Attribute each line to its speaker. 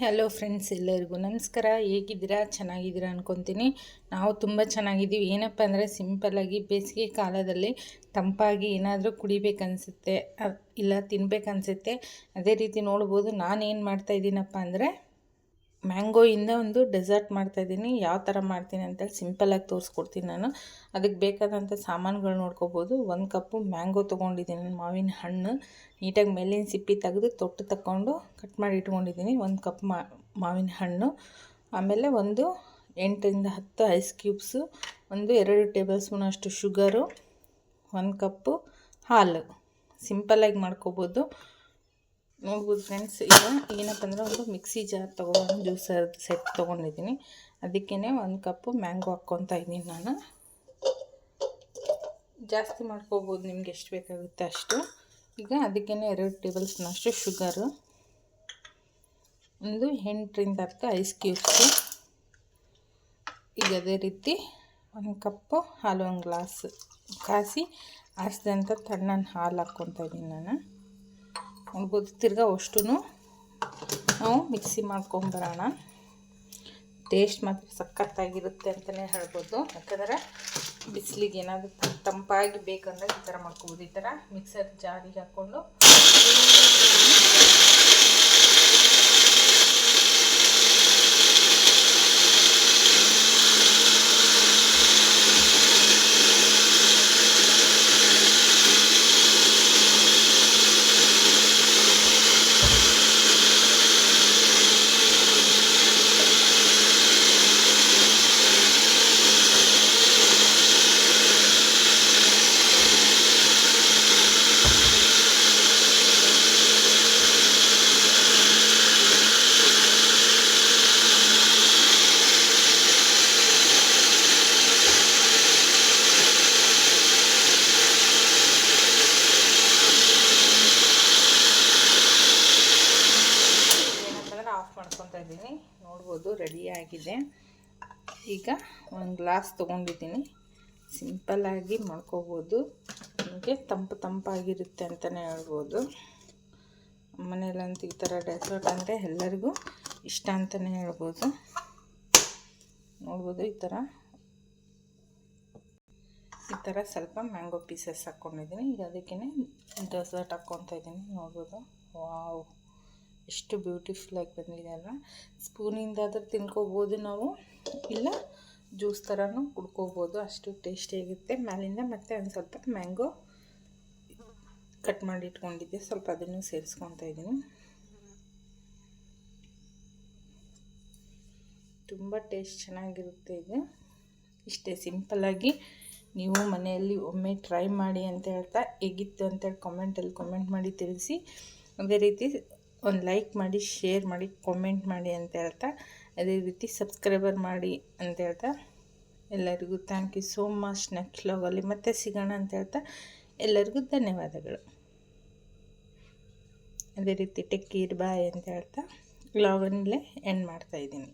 Speaker 1: Hello friends ಎಲ್ಲರಿಗೂ ನಮಸ್ಕಾರ. ಹೇಗಿದ್ದೀರಾ? ಚೆನ್ನಾಗಿದ್ದೀರಾ ಅನ್ಕೊತೀನಿ. ನಾವು ತುಂಬ ಚೆನ್ನಾಗಿದ್ದೀವಿ. ಏನಪ್ಪ ಅಂದರೆ ಸಿಂಪಲ್ಲಾಗಿ ಬೇಸಿಗೆ ಕಾಲದಲ್ಲಿ ತಂಪಾಗಿ ಏನಾದರೂ ಕುಡಿಬೇಕನ್ಸುತ್ತೆ ಇಲ್ಲ ತಿನ್ಬೇಕನ್ಸುತ್ತೆ. ಅದೇ ರೀತಿ ನೋಡ್ಬೋದು ನಾನೇನು ಮಾಡ್ತಾಯಿದ್ದೀನಪ್ಪ ಅಂದರೆ ಮ್ಯಾಂಗೋಯಿಂದ ಒಂದು ಡೆಸರ್ಟ್ ಮಾಡ್ತಾಯಿದ್ದೀನಿ ಯಾವ ಥರ ಮಾಡ್ತೀನಿ ಅಂತೇಳಿ ಸಿಂಪಲ್ಲಾಗಿ ತೋರಿಸ್ಕೊಡ್ತೀನಿ ನಾನು. ಅದಕ್ಕೆ ಬೇಕಾದಂಥ ಸಾಮಾನುಗಳು ನೋಡ್ಕೋಬೋದು. ಒಂದು ಕಪ್ಪು ಮ್ಯಾಂಗೋ ತೊಗೊಂಡಿದ್ದೀನಿ ಮಾವಿನ ಹಣ್ಣು. ನೀಟಾಗಿ ಮೇಲಿನ ಸಿಪ್ಪಿ ತೆಗೆದು ತೊಟ್ಟು ತಗೊಂಡು ಕಟ್ ಮಾಡಿ ಇಟ್ಕೊಂಡಿದ್ದೀನಿ. ಒಂದು ಕಪ್ ಮಾವಿನ ಹಣ್ಣು. ಆಮೇಲೆ ಒಂದು ಎಂಟರಿಂದ ಹತ್ತು ಐಸ್ ಕ್ಯೂಬ್ಸು, ಒಂದು ಎರಡು ಟೇಬಲ್ ಸ್ಪೂನ್ ಅಷ್ಟು ಶುಗರು, ಒಂದು ಕಪ್ಪು ಹಾಲು. ಸಿಂಪಲ್ಲಾಗಿ ಮಾಡ್ಕೋಬೋದು. ನೋಡ್ಬೋದು ಫ್ರೆಂಡ್ಸ್ ಈಗ ಏನಪ್ಪ ಅಂದರೆ ಒಂದು ಮಿಕ್ಸಿ ಜಾರ್ ತೊಗೊಂಡು ಜ್ಯೂಸರ್ ಸೆಟ್ ತೊಗೊಂಡಿದ್ದೀನಿ. ಅದಕ್ಕೇ ಒಂದು ಕಪ್ಪು ಮ್ಯಾಂಗೋ ಹಾಕ್ಕೊತಾ ಇದ್ದೀನಿ ನಾನು. ಜಾಸ್ತಿ ಮಾಡ್ಕೋಬೋದು ನಿಮ್ಗೆ ಎಷ್ಟು ಬೇಕಾಗುತ್ತೆ ಅಷ್ಟು. ಈಗ ಅದಕ್ಕೇ ಎರಡು ಟೇಬಲ್ ಸ್ಪೂನಷ್ಟು ಶುಗರು ಒಂದು ಎಂಟರಿಂದ ಹತ್ತು ಐಸ್ ಕ್ಯೂಬ್ಸು ಈಗ ಅದೇ ರೀತಿ ಒಂದು ಕಪ್ಪು ಹಾಲು ಒಂದು ಗ್ಲಾಸ್ ಕಾಸಿ ಆರಿಸಿದಂಥ ತಣ್ಣನ ಹಾಲು ಹಾಕ್ಕೊತಾ ಇದ್ದೀನಿ ನಾನು. ನೋಡ್ಬೋದು ತಿರ್ಗಾ ಅಷ್ಟು ನಾವು ಮಿಕ್ಸಿ ಮಾಡ್ಕೊಂಬರೋಣ ಟೇಸ್ಟ್ ಮಾತ್ರ ಸಖತ್ತಾಗಿರುತ್ತೆ ಅಂತಲೇ ಹೇಳ್ಬೋದು. ಯಾಕಂದರೆ ಬಿಸಿಲಿಗೆ ಏನಾದರೂ ತಂಪಾಗಿ ಬೇಕಂದ್ರೆ ಈ ಥರ ಮಾಡ್ಕೊಬೋದು. ಈ ಥರ ಮಿಕ್ಸರ್ ಜಾರಿಗೆ ಹಾಕ್ಕೊಂಡು ಮಾಡ್ಕೊತಾ ಇದ್ದೀನಿ. ನೋಡ್ಬೋದು ರೆಡಿಯಾಗಿದೆ ಈಗ ಒಂದು ಗ್ಲಾಸ್ ತೊಗೊಂಡಿದ್ದೀನಿ. ಸಿಂಪಲ್ಲಾಗಿ ಮಾಡ್ಕೋಬೋದು. ನಿಮಗೆ ತಂಪು ತಂಪಾಗಿರುತ್ತೆ ಅಂತಲೇ ಹೇಳ್ಬೋದು. ಮನೇಲಂತೂ ಈ ಥರ ಡೆಸರ್ಟ್ ಅಂದರೆ ಎಲ್ಲರಿಗೂ ಇಷ್ಟ ಅಂತಲೇ ಹೇಳ್ಬೋದು. ನೋಡ್ಬೋದು, ಈ ಥರ. ಈ ಥರ ಸ್ವಲ್ಪ ಮ್ಯಾಂಗೋ ಪೀಸಸ್ ಹಾಕ್ಕೊಂಡಿದ್ದೀನಿ ಈಗ ಅದಕ್ಕೇ ಡೆಸರ್ಟ್ ಹಾಕ್ಕೊತಾ ಇದ್ದೀನಿ. ನೋಡ್ಬೋದು. ವಾವ್ ಎಷ್ಟು ಬ್ಯೂಟಿಫುಲ್ಲಾಗಿ ಬಂದಿದೆ ಅಲ್ಲ ಸ್ಪೂನಿಂದ ಆದರೂ ತಿನ್ಕೋಬೋದು ನಾವು. ಇಲ್ಲ, ಜ್ಯೂಸ್ ಥರನೂ ಕುಡ್ಕೋಬೋದು. ಅಷ್ಟು ಟೇಸ್ಟಿಯಾಗಿರುತ್ತೆ ಮೇಲಿಂದ ಮತ್ತು ಒಂದು ಸ್ವಲ್ಪ ಮ್ಯಾಂಗೋ ಕಟ್ ಮಾಡಿ ಇಟ್ಕೊಂಡಿದ್ದೆ. ಸ್ವಲ್ಪ ಅದನ್ನು ಸೇರಿಸ್ಕೊತಾ ಇದ್ದೀನಿ. ತುಂಬ ಟೇಸ್ಟ್ ಚೆನ್ನಾಗಿರುತ್ತೆ ಇದು. ಇಷ್ಟೇ ಸಿಂಪಲ್ಲಾಗಿ ನೀವು ಮನೆಯಲ್ಲಿ ಒಮ್ಮೆ ಟ್ರೈ ಮಾಡಿ ಅಂತ ಹೇಳ್ತಾ, ಹೇಗಿತ್ತು ಅಂತೇಳಿ ಕಾಮೆಂಟಲ್ಲಿ ಕಾಮೆಂಟ್ ಮಾಡಿ ತಿಳಿಸಿ. ಅದೇ ರೀತಿ ಒಂದು ಲೈಕ್ ಮಾಡಿ, ಶೇರ್ ಮಾಡಿ ಕಾಮೆಂಟ್ ಮಾಡಿ ಅಂತ ಹೇಳ್ತಾ, ಅದೇ ರೀತಿ ಸಬ್ಸ್ಕ್ರೈಬರ್ ಮಾಡಿ ಅಂತ ಹೇಳ್ತಾ, ಎಲ್ಲರಿಗೂ thank you so much next ಲಾಗಲ್ಲಿ ಮತ್ತೆ ಸಿಗೋಣ ಅಂತ ಹೇಳ್ತಾ, ಎಲ್ಲರಿಗೂ ಧನ್ಯವಾದಗಳು. ಅದೇ ರೀತಿ ಟೆಕ್ಕೀರ್ ಬಾಯ್ ಅಂತ ಹೇಳ್ತಾ ಲಾಗನ್ನಲ್ಲೇ ಎಂಡ್ ಮಾಡ್ತಾಯಿದ್ದೀನಿ